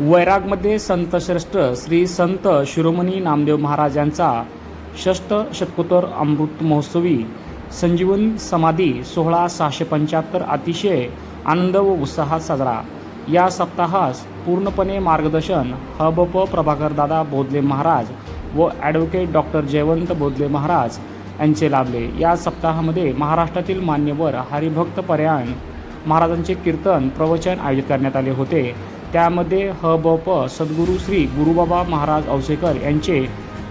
वैरागमध्ये संत श्रेष्ठ श्री संत शिरोमणी नामदेव महाराज यांचा षष्ट शतकोत्तर अमृत महोत्सवी संजीवन समाधी सोहळा सहाशे पंच्याहत्तर अतिशय आनंद व उत्साहात साजरा. या सप्ताहास पूर्णपणे मार्गदर्शन हब प प्रभाकरदादा बोधले महाराज व ॲडव्होकेट डॉक्टर जयवंत बोधले महाराज यांचे लाभले. या सप्ताहामध्ये महाराष्ट्रातील मान्यवर हरिभक्त पर्यायण महाराजांचे कीर्तन प्रवचन आयोजित करण्यात आले होते. त्यामध्ये ह ब प सद्गुरू श्री गुरुबाबा महाराज औसेकर यांचे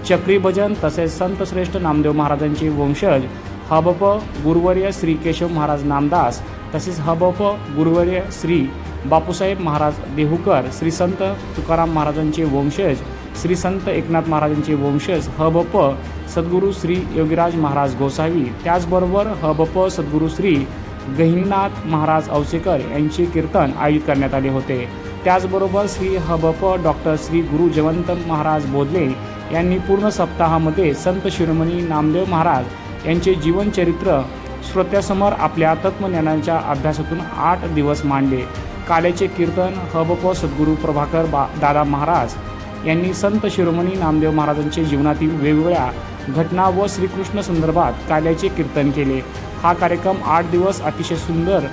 चक्रीभजन तसेच संत श्रेष्ठ नामदेव महाराजांचे वंशज ह ब प गुरुवर्य श्री केशव महाराज नामदास तसेच ह ब प गुरुवर्य श्री बापूसाहेब महाराज देहूकर श्री संत तुकाराम महाराजांचे वंशज श्री संत एकनाथ महाराजांचे वंशज ह ब प सद्गुरू श्री योगीराज महाराज गोसावी त्याचबरोबर ह ब प सद्गुरू श्री गहिनीनाथ महाराज औसेकर यांचे कीर्तन आयोजित करण्यात आले होते. त्याचबरोबर श्री हबप प डॉक्टर श्री गुरु जयवंत महाराज बोधले यांनी पूर्ण सप्ताहामध्ये संत शिरोमणी नामदेव महाराज यांचे जीवनचरित्र श्रोत्यासमोर आपल्या तत्वज्ञानाच्या अभ्यासातून आठ दिवस मांडले. काल्याचे कीर्तन ह ब प सद्गुरू प्रभाकर बा दादा महाराज यांनी संत शिरोमणी नामदेव महाराजांचे जीवनातील वेगवेगळ्या घटना व श्रीकृष्ण संदर्भात काल्याचे कीर्तन केले. हा कार्यक्रम आठ दिवस अतिशय सुंदर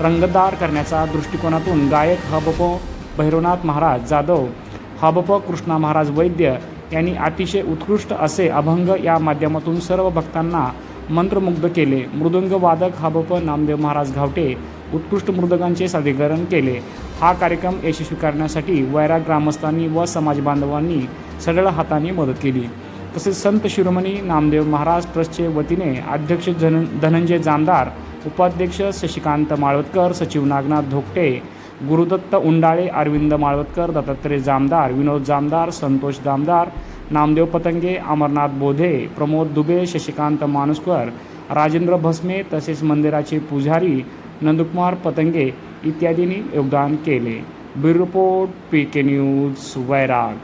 रंगतदार करण्याचा दृष्टिकोनातून गायक हबप भैरवनाथ महाराज जाधव हबप कृष्णा महाराज वैद्य यांनी अतिशय उत्कृष्ट असे अभंग या माध्यमातून सर्व भक्तांना मंत्रमुग्ध केले. मृदंगवादक हबप नामदेव महाराज घावटे उत्कृष्ट मृदकांचे सादरीकरण केले. हा कार्यक्रम यशस्वी करण्यासाठी वैराग ग्रामस्थांनी व समाज बांधवांनी सढळ हाताने मदत केली. तसेच संत शिरोमणी नामदेव महाराज ट्रस्टचे वतीने अध्यक्ष धन धनंजय जामदार उपाध्यक्ष शशिकांत माळवतकर सचिव नागनाथ धोकटे गुरुदत्त उंडाळे अरविंद माळवतकर दत्तात्रय जामदार विनोद जामदार संतोष जामदार नामदेव पतंगे अमरनाथ बोधे प्रमोद दुबे शशिकांत मानुसकर राजेंद्र भस्मे तसेच मंदिराचे पुजारी नंदकुमार पतंगे इत्यादींनी योगदान केले. Bureau report P K news Vairag.